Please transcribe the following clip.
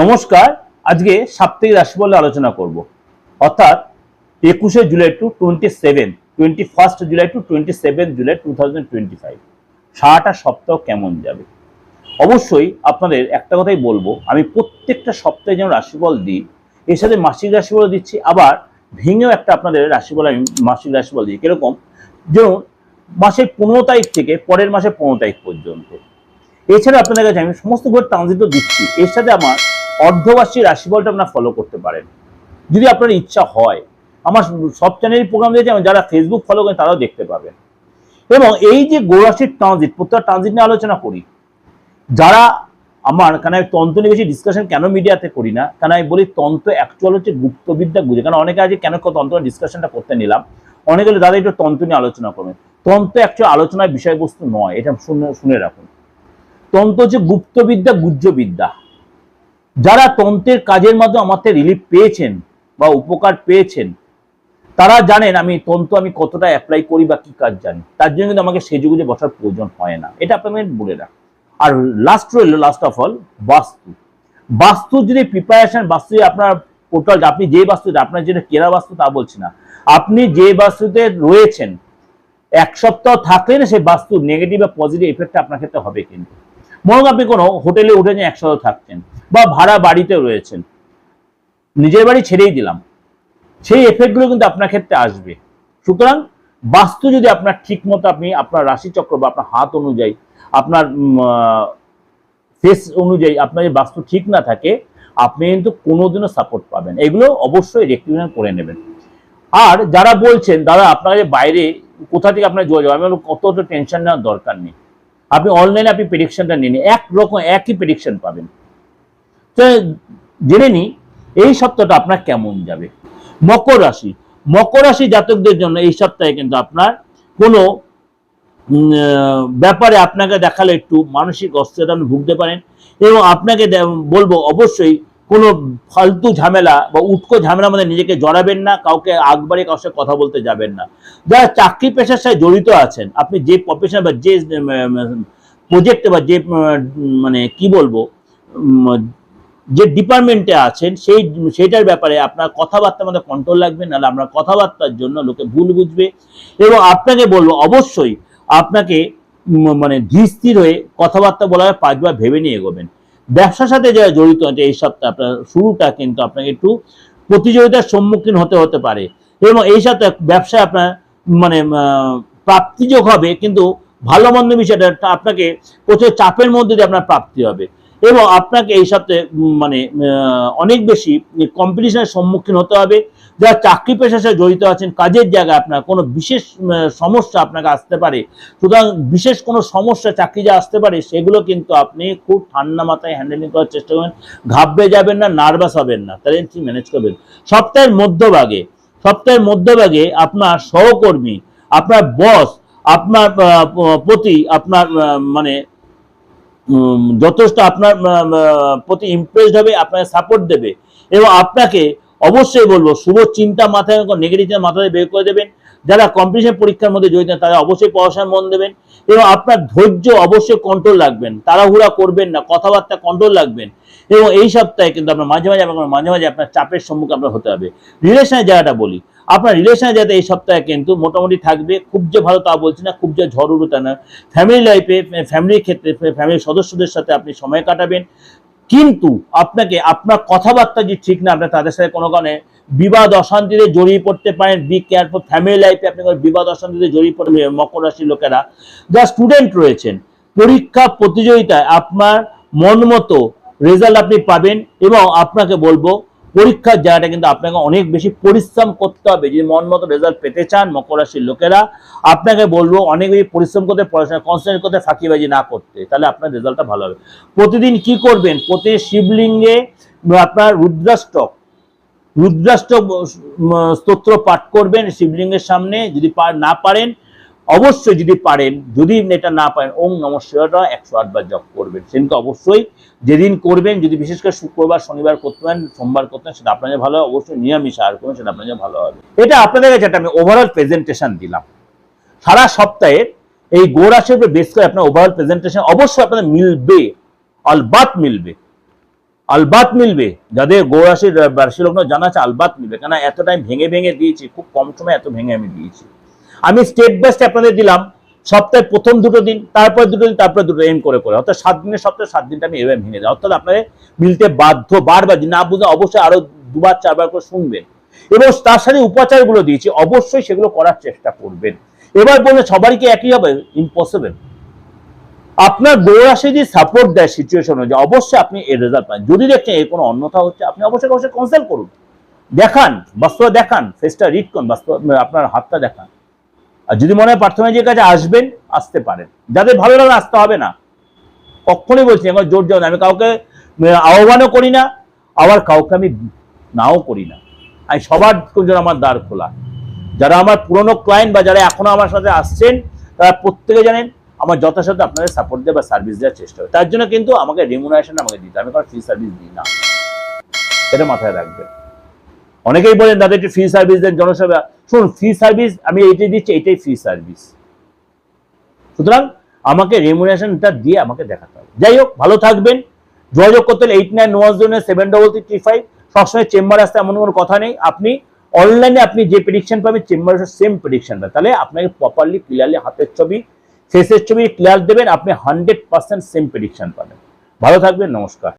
নমস্কার, আজকে সাপ্তাহিক রাশিফল আলোচনা করব। অর্থাৎ একুশে July to twenty seven twenty first July to twenty seven July two thousand twenty five সারাটা সপ্তাহ কেমন যাবে? অবশ্যই আপনাদের একটা কথাই বলব, আমি প্রত্যেকটা সপ্তাহে যেমন রাশিফল দিই, এর সাথে মাসিক রাশিফল দিচ্ছি, আবার ভেঙেও একটা আপনাদের রাশিফল আমি মাসিক রাশিফল দিই। কীরকম? যেমন মাসের পনেরো তারিখ থেকে পরের মাসের পনেরো তারিখ পর্যন্ত। এছাড়া আপনাদের কাছে আমি সমস্ত ঘর ট্রানজিটও দিচ্ছি, এর সাথে আমার অর্ধবার্ষিক রাশিফলটা আপনারা ফলো করতে পারেন। যদি আপনার ইচ্ছা হয় আমার সব চ্যানেলের প্রোগ্রাম দিয়েছে যারা ফেসবুক ফলো করেন তারাও দেখতে পাবেন। এবং এই যে গোরাশির ট্রানজিট প্রত্যেক ট্রানজিট নিয়ে আলোচনা করি। যারা আমার কেন আমি তন্ত্র নিয়ে বেশি ডিসকাশন কেন মিডিয়াতে করি না কেন আমি বলি তন্ত্র অ্যাকচুয়াল হচ্ছে গুপ্তবিদ্যা বুঝে কারণ অনেকে আছে কেন তন্ত্র ডিসকাশনটা করতে নিলাম। অনেকে বলে, দাদা একটু তন্ত্র নিয়ে আলোচনা করবেন। তন্ত্র অ্যাকচুয়াল আলোচনার বিষয়বস্তু নয় এটা শুনে শুনে রাখুন। তন্ত্র হচ্ছে গুপ্তবিদ্যা গুহ্যবিদ্যা। যারা তন্ত্রের কাজের মাধ্যমে আমার থেকে রিলিফ পেয়েছেন বা উপকার পেয়েছেন, তারা জানেন আমি তন্ত্র আমি কতটা অ্যাপ্লাই করি বা কি কাজ জানি। তার জন্য কিন্তু আমাকে সেজে গুজে বসার প্রয়োজন হয় না। এটা আপনাদের বলে রাখ। আর লাস্ট রইল last of all vastu. Vastu যদি প্রিপারেশন বাস্তু আপনার টোটাল আপনি যে বাস্তুতে, আপনার যেটা কেরা বাস্তু তা বলছি না। আপনি যে বাস্তুতে রয়েছেন, এক সপ্তাহ থাকলে না সেই বাস্তুর নেগেটিভ বা পজিটিভ এফেক্ট আপনার ক্ষেত্রে হবে কিন্তু। করুন আপনি কোনো হোটেলে উঠেছেন এক সপ্তাহ থাকছেন বা ভাড়া বাড়িতে রয়েছেন। নিজের বাড়ি ছেড়েই দিলাম। সেই এফেক্টগুলো কিন্তু আপনার ক্ষেত্রে আসবে। সুতরাং বাস্তু যদি আপনার ঠিক মতো আপনি আপনার রাশিচক্র বা আপনার হাত অনুযায়ী, আপনার ফেস অনুযায়ী আপনার যদি বাস্তু ঠিক না থাকে, আপনি কিন্তু কোনোদিনও সাপোর্ট পাবেন। এগুলো অবশ্যই রেক্টিফিকেশন করে নেবেন। আর যারা বলছেন, দাদা, আপনারা যে বাইরে কোথা থেকে আপনার যোগাযোগ? আমি কত টেনশন নেওয়ার দরকার নেই। আপনি অনলাইনে আপনি প্রেডিকশনটা নিন। এক রকম, একই প্রেডিকশন পাবেন। তো জেনে নিই, এই সপ্তাহটা আপনার কেমন যাবে? মকর রাশি। মকর রাশি জাতকদের জন্য এই সপ্তাহে কিন্তু আপনার কোনো ব্যাপারে আপনাকে দেখালে একটু মানসিক অস্থিরতা ভুগতে পারেন এবং আপনাকে বলব অবশ্যই কোনো ফালতু ঝামেলা বা উটকো ঝামেলা মধ্যে নিজেকে জড়াবেন না, কাউকে আগবারে কারোর সাথে কথা বলতে যাবেন না। যারা চাকরি পেশার সাথে জড়িত আছেন, আপনি যে প্রফেশন বা যে প্রজেক্টে বা যে মানে কি বলব যে ডিপার্টমেন্টে আছেন, সেই, সেইটার ব্যাপারে আপনার কথাবার্তার মধ্যে কন্ট্রোল লাগবে, নাহলে আপনার কথাবার্তার জন্য লোকে ভুল বুঝবে। এবং আপনাকে বলব, অবশ্যই আপনাকে মানে ধীর স্থির হয়ে কথাবার্তা বলা হয় পাঁচবার ভেবে নিয়ে এগোবেন। ব্যবসার সাথে যারা জড়িত আছে এই সপ্তাহে আপনার শুরুটা কিন্তু আপনাকে একটু প্রতিযোগিতার সম্মুখীন হতে হতে পারে। এবং এই সাথে ব্যবসায় আপনার মানে প্রাপ্তিযোগ হবে, কিন্তু ভালো মন্দ বিষয়টা আপনাকে প্রচুর চাপের মধ্যে দিয়ে আপনার প্রাপ্তি হবে। এবং আপনাকে এই সপ্তাহে মানে অনেক বেশি কম্পিটিশনের সম্মুখীন হতে হবে। যারা চাকরি পেশার সাথে জড়িত আছেন, কাজের জায়গায় আপনার কোনো বিশেষ সমস্যা আপনাকে আসতে পারে। সুতরাং বিশেষ কোনো সমস্যা, চাকরি যা আসতে পারে, সেগুলো কিন্তু আপনি খুব ঠান্ডা মাথায় হ্যান্ডেলিং করার চেষ্টা করবেন। ঘাবড়ে যাবেন না নার্ভাস হবেন না। তাহলে ম্যানেজ করবেন। সপ্তাহের মধ্যভাগে সপ্তাহের মধ্যভাগে আপনার সহকর্মী, আপনার বস আপনার প্রতি আপনার মানে যথেষ্ট আপনার প্রতি ইমপ্রেসড হবে, আপনাকে সাপোর্ট দেবে। এবং আপনাকে অবশ্যই বলব, শুভ চিন্তা মাথায় নেগেটিভ মাথায় বের করে দেবেন। যারা কম্পিটিশন পরীক্ষার মধ্যে জড়িত তারা অবশ্যই পড়াশোনায় মন দেবেন এবং আপনার ধৈর্য অবশ্যই কন্ট্রোল রাখবেন। তাড়াহুড়া করবেন না, কথাবার্তা কন্ট্রোল রাখবেন এবং এই সপ্তাহে কিন্তু আপনার মাঝে মাঝে আপনার মাঝে মাঝে আপনার চাপের সম্মুখীন আপনার হতে হবে। রিলেশনের জায়গাটা বলি, আপনার রিলেশনের জায়গাতে এই সপ্তাহে কিন্তু মোটামুটি থাকবে, খুব যে ভালো তা বলছি না, খুব যে ঝড় তা না। ফ্যামিলি লাইফে ফ্যামিলির ক্ষেত্রে ফ্যামিলির সদস্যদের সাথে আপনি সময় কাটাবেন। কিন্তু আপনাকে, আপনার কথাবার্তা যে ঠিক না? আপনার তাদের সাথে কোনো কারণে বিবাদ অশান্তিতে জড়িয়ে পড়তে পারেন? বি কেয়ারফুল ফ্যামিলি লাইফে আপনি বিবাদ অশান্তিতে জড়িয়ে পড়বে মকর রাশির লোকেরা। যা স্টুডেন্ট রয়েছেন। পরীক্ষা, প্রতিযোগিতায় আপনার মন মতো রেজাল্ট আপনি পাবেন এবং আপনাকে বলব পরীক্ষার জায়গাটা কিন্তু আপনাকে অনেক বেশি পরিশ্রম করতে হবে। যদি মন মতো রেজাল্ট পেতে চান মকর রাশির লোকেরা আপনাকে বলব অনেক বেশি পরিশ্রম করতে পড়াশোনা কনসেন্ট্রেট করতে ফাঁকিবাজি না করতে তাহলে আপনার রেজাল্টটা ভালো হবে। প্রতিদিন কি করবেন? প্রতি শিবলিঙ্গে আপনার রুদ্রাষ্টক উম, স্তোত্র পাঠ করবেন শিবলিঙ্গের সামনে। যদি না পারেন অবশ্যই যদি পারেন, যদি এটা না পারেন, ওম নম একশো আটবার জপ করবেন। সেদিনকে অবশ্যই যেদিন করবেন, যদি বিশেষ করে শুক্রবার, শনিবার করতে পারেন, সোমবার করতে পারেন, সেটা আপনাদের ভালো হবে। অবশ্যই নিরামিষ আর করবেন, সেটা আপনাদের ভালো হবে। এটা আপনাদের কাছে একটা আমি ওভারঅল প্রেজেন্টেশন দিলাম। সারা সপ্তাহে এই গোরাশের উপর বেস করে আপনার ওভারঅল প্রেজেন্টেশন অবশ্যই আপনাদের মিলবে অলবাত মিলবে। আলবাত মিলবে। যাদের গৌরাশির রাশি লগ্ন জানা আছে, আলবাত মিলবে। কেন এত টাইম ভেঙে ভেঙে দিয়েছি, খুব কম সময় এত ভেঙে আমি দিয়েছি। আমি স্টেট বাই স্টেপ আপনাদের দিলাম, সপ্তাহে প্রথম দুটো দিন তারপর দুটো দিন তারপর দুটো এম করে করে। অর্থাৎ সাত দিনের সপ্তাহে সাত দিনটা আমি এভাবে ভেঙে দিই অর্থাৎ আপনাদের মিলতে বাধ্য বারবার, না বুঝে অবশ্যই আরও দুবার, চারবার করে শুনবেন। এবং তার সাথে উপাচারগুলো দিয়েছি, অবশ্যই সেগুলো করার চেষ্টা করবেন। এবার বলে সবারই কি একই হবে? ইম্পসিবল আপনার গৌরাশি যদি সাপোর্ট দেয় সিচুয়েশন অনুযায়ী, অবশ্যই আপনি এর রেজাল্ট পান যদি দেখছেন এর কোনো অন্যথা হচ্ছে, আপনি অবশ্যই অবশ্যই কনসাল্ট করুন। দেখান, বাস্তব দেখান ফেসটা রিড করুন, বাস্তব আপনার হাতটা দেখান। আর যদি মনে হয় প্রার্থনাজির কাছে আসবেন, আসতে পারেন। যাদের ভালো লাগে আসতে হবে না। কখনই বলছি আমার জোর যাও না। আমি কাউকে আহ্বানও করি না, আবার কাউকে আমি নাও করি না। আমি সবার জন্য আমার দ্বার খোলা। যারা আমার পুরনো ক্লায়েন্ট বা যারা এখনও আমার সাথে আসছেন, তারা প্রত্যেকে জানেন, আমার যথাসাধ্য আপনাদের সাপোর্ট দেওয়া বা সার্ভিস দেওয়ার চেষ্টা হয়। তার জন্য কিন্তু আমাকে রেমুনারেশন আমাকে দিতে আমি কোনো ফ্রি সার্ভিস দিই না। এটা মাথায় রাখবেন। অনেকেই বলেন, দাদা একটু ফ্রি সার্ভিস দেন জনসেবা। শুনুন ফ্রি সার্ভিস আমি এইটাই দিচ্ছি এইটাই ফ্রি সার্ভিস সুতরাং আমাকে রেমুনেশনটা দিয়ে আমাকে দেখাতে হবে। যাই হোক, ভালো থাকবেন। যোগাযোগ করতে হলে eight nine one zero seven double three five সবসময় চেম্বার আসতে এমন কোনো কথা নেই। আপনি অনলাইনে আপনি যে প্রেডিকশন পাবেন চেম্বারে সেম প্রেডিকশন পাবেন। তাহলে আপনাকে প্রপারলি ক্লিয়ারলি হাতের ছবি ফেসের ছবি ক্লিয়ার দেবেন, আপনি হান্ড্রেড পার্সেন্ট সেম প্রেডিকশন পাবেন। ভালো থাকবেন, নমস্কার।